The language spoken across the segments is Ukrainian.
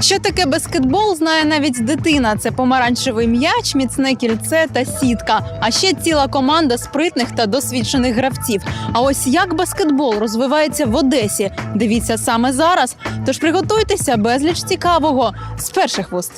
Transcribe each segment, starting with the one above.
Що таке баскетбол, знає навіть дитина. Це помаранчевий м'яч, міцне кільце та сітка. А ще ціла команда спритних та досвідчених гравців. А ось як баскетбол розвивається в Одесі. Дивіться саме зараз. Тож приготуйтеся безліч цікавого з перших вуст.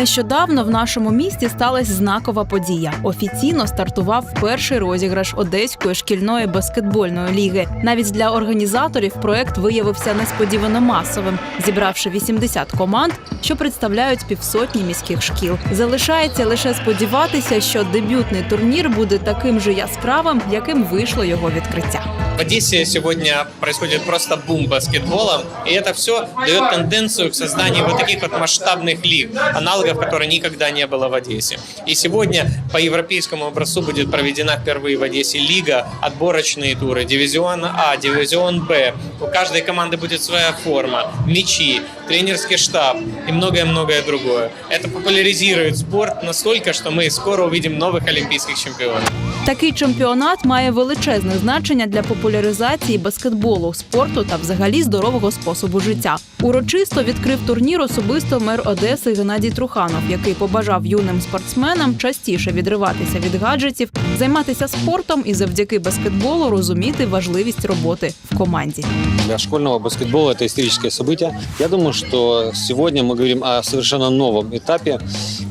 Нещодавно в нашому місті сталася знакова подія. Офіційно стартував перший розіграш одеської шкільної баскетбольної ліги. Навіть для організаторів проект виявився несподівано масовим, зібравши 80 команд, що представляють півсотні міських шкіл. Залишається лише сподіватися, що дебютний турнір буде таким же яскравим, яким вийшло його відкриття. В Одессе сегодня происходит просто бум баскетбола, и это все дает тенденцию к созданию вот таких вот масштабных лиг, аналогов, которые никогда не было в Одессе. И сегодня по европейскому образцу будет проведена впервые в Одессе лига, отборочные туры, дивизион А, дивизион Б. У каждой команды будет своя форма, мячи, тренерский штаб и многое-многое другое. Это популяризирует спорт настолько, что мы скоро увидим новых олимпийских чемпионов. Такий чемпіонат має величезне значення для популяризації баскетболу, спорту та взагалі здорового способу життя. Урочисто відкрив турнір особисто мер Одеси Геннадій Труханов, який побажав юним спортсменам частіше відриватися від гаджетів, займатися спортом і завдяки баскетболу розуміти важливість роботи в команді. Для школьного баскетбола это историческое событие. Я думаю, что сегодня мы говорим о совершенно новом этапе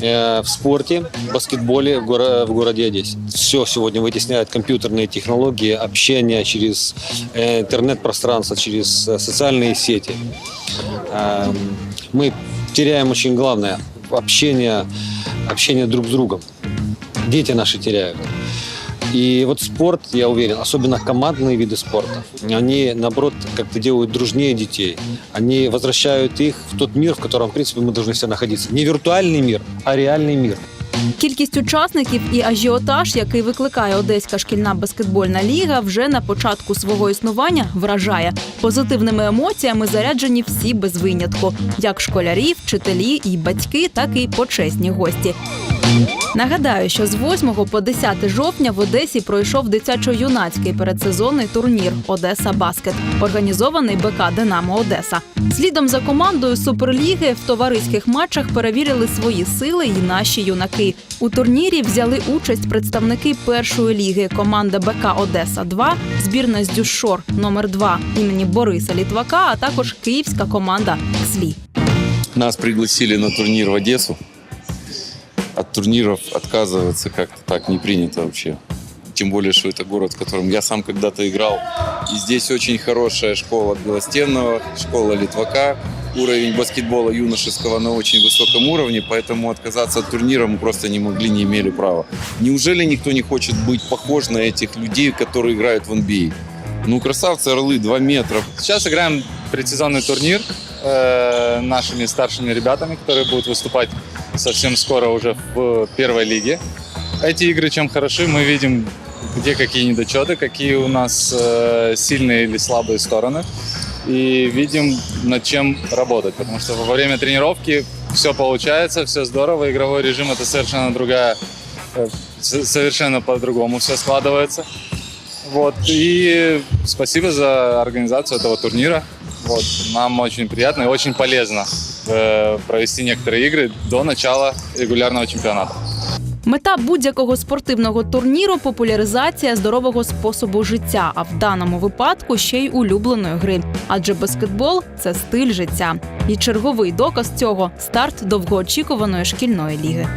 э, в спорте, в баскетболе в, горо- в городе Одессе. Все сегодня вытесняет компьютерные технологии, общение через э, интернет-пространство, через э, социальные сети. Эм, Мы теряем очень главное – общение, общение друг с другом. Дети наши теряют. И вот спорт, я уверен, особенно командные виды спорта, они, наоборот, как-то делают дружнее детей. Они возвращают их в тот мир, в котором, в принципе, мы должны все находиться. Не виртуальный мир, а реальный мир. Кількість учасників і ажіотаж, який викликає Одеська шкільна баскетбольна ліга, вже на початку свого існування вражає позитивними емоціями заряджені всі без винятку, як школярі, вчителі і батьки, так і почесні гості. Нагадаю, що з 8 по 10 жовтня в Одесі пройшов дитячо-юнацький передсезонний турнір Одеса Баскет, організований БК Динамо Одеса. Слідом за командою Суперліги в товариських матчах перевірили свої сили і наші юнаки. У турнірі взяли участь представники першої ліги команда БК Одеса 2 збірна з Дюшор номер 2 імені Бориса Літвака, а також київська команда КСЛІ. Нас пригласили на турнир в Одессу. От турниров отказываться как-то так не принято вообще. Тем более, что это город, в котором я сам когда-то играл. И здесь очень хорошая школа Белостенного, школа Литвака. Уровень баскетбола юношеского на очень высоком уровне, поэтому отказаться от турнира мы просто не могли, не имели права. Неужели никто не хочет быть похож на этих людей, которые играют в NBA? Ну, красавцы, орлы, 2 метра. Сейчас играем предсезонный турнир э, нашими старшими ребятами, которые будут выступать совсем скоро уже в первой лиге. Эти игры чем хороши, мы видим, где какие недочеты, какие у нас э, сильные или слабые стороны. И видим, над чем работать. Потому что во время тренировки все получается, все здорово. Игровой режим это совершенно другая, э, совершенно по-другому все складывается. Вот. И спасибо за организацию этого турнира. Вот. Нам очень приятно и очень полезно провести некоторые игры до начала регулярного чемпионата. Мета будь-якого спортивного турніру популяризація здорового способу життя, а в даному випадку ще й улюбленої гри. Адже баскетбол це стиль життя. І черговий доказ цього старт довгоочікуваної шкільної ліги.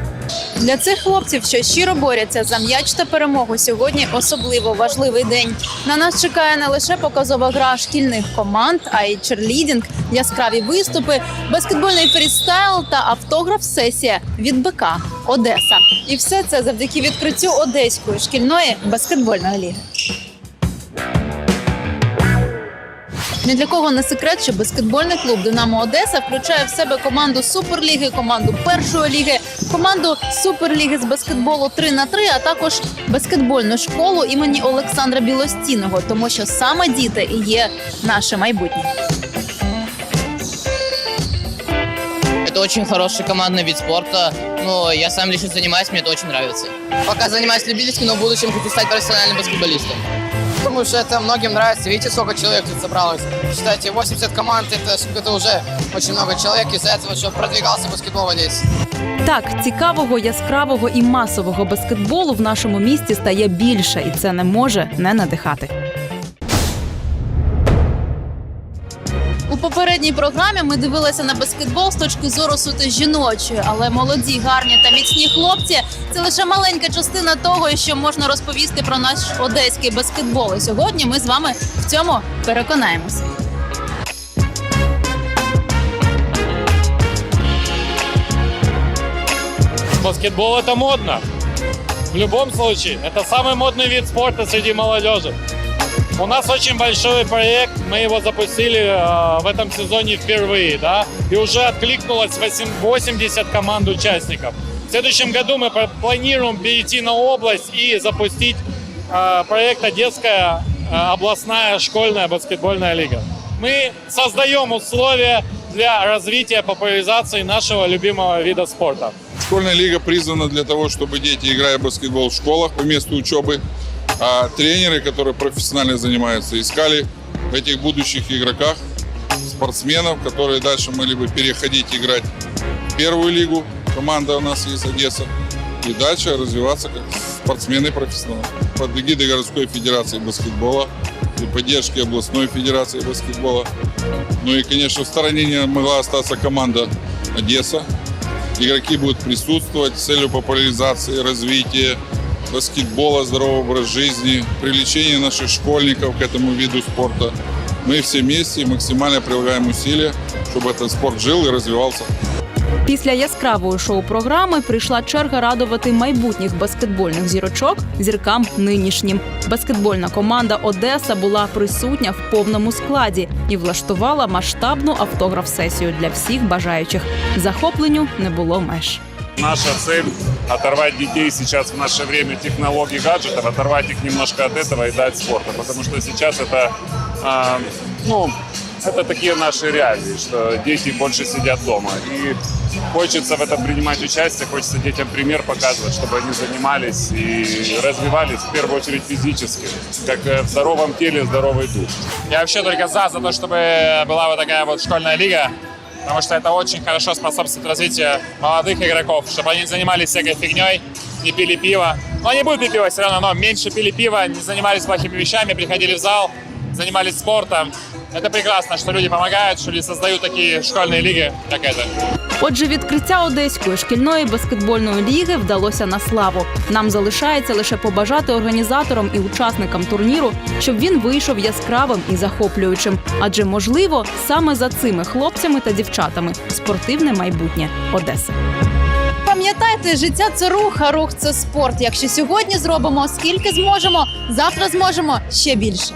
Для цих хлопців, що щиро борються за м'яч та перемогу, сьогодні особливо важливий день. На нас чекає не лише показова гра шкільних команд, а й черлідінг, яскраві виступи, баскетбольний фрістайл та автограф-сесія від БК Одеса. І все це завдяки відкриттю одеської шкільної баскетбольної ліги. Ні для кого не секрет, що баскетбольний клуб Динамо Одеса включає в себе команду Суперліги, команду першої ліги, команду Суперліги з баскетболу 3 на 3 а також баскетбольну школу імені Олександра Білостіного, тому що саме діти і є наше майбутнє. Это очень хороший командный вид спорта. Но я сам лично занимаюсь, мне это очень нравится. Пока занимаюсь любительски, но в будущем хочу стать профессиональным баскетболистом. думаю, что это многим нравится. Видите, сколько человек тут собралось? Считайте, 80 команд, это, это уже очень много человек из-за этого, чтобы продвигался баскетбол в Одессе. Так, цікавого, яскравого і масового баскетболу в нашому місті стає більше, і це не може не надихати. попередній програмі ми дивилися на баскетбол з точки зору суто жіночої, але молоді, гарні та міцні хлопці це лише маленька частина того, що можна розповісти про наш одеський баскетбол. І сьогодні ми з вами в цьому переконаємося. Баскетбол это модно. В любом случае, это самый модный вид спорта среди молодежи. У нас очень большой проект, мы его запустили э, в этом сезоне впервые, да, и уже откликнулось 8 80 команд участников. В следующем году мы пла- планируем перейти на область и запустить э, проект Одесская э, областная школьная баскетбольная лига. Мы создаем условия для развития популяризации нашего любимого вида спорта. Школьная лига призвана для того, чтобы дети, играя в баскетбол в школах по месту учебы, а тренеры, которые профессионально занимаются, искали в этих будущих игроках спортсменов, которые дальше могли бы переходить играть в первую лигу. Команда у нас есть Одесса. И дальше развиваться как спортсмены-профессионалы. Под эгидой городской федерации баскетбола и поддержки областной федерации баскетбола. Ну и, конечно, в стороне не могла остаться команда Одесса, Игроки будут присутствовать с целью популяризации, развития баскетбола, здорового образа жизни, привлечения наших школьников к этому виду спорта. Мы все вместе максимально прилагаем усилия, чтобы этот спорт жил и развивался. Після яскравої шоу-програми прийшла черга радувати майбутніх баскетбольних зірочок зіркам нинішнім. Баскетбольна команда Одеса була присутня в повному складі і влаштувала масштабну автограф-сесію для всіх бажаючих. Захопленню не було меж. Наша цель – оторвать детей сейчас в наше время технологий, гаджетов, оторвать их немножко от этого и дать спорта. Потому что сейчас это, а, ну, это такие наши реалии, что дети больше сидят дома. И хочется в этом принимать участие, хочется детям пример показывать, чтобы они занимались и развивались в первую очередь физически. Как э, в здоровом теле здоровый дух. Я вообще только за, за то, чтобы была вот такая вот школьная лига, потому что это очень хорошо способствует развитию молодых игроков, чтобы они не занимались всякой фигней, не пили пиво. Но они будут пить пиво все равно, но меньше пили пиво, не занимались плохими вещами, приходили в зал, занимались спортом. Это прекрасно, что люди помогают, что люди создают такие школьные лиги, как это. Отже, відкриття одеської шкільної баскетбольної ліги вдалося на славу. Нам залишається лише побажати організаторам і учасникам турніру, щоб він вийшов яскравим і захоплюючим. Адже можливо, саме за цими хлопцями та дівчатами спортивне майбутнє Одеси. Пам'ятайте, життя це рух, а рух це спорт. Якщо сьогодні зробимо, скільки зможемо, завтра зможемо ще більше.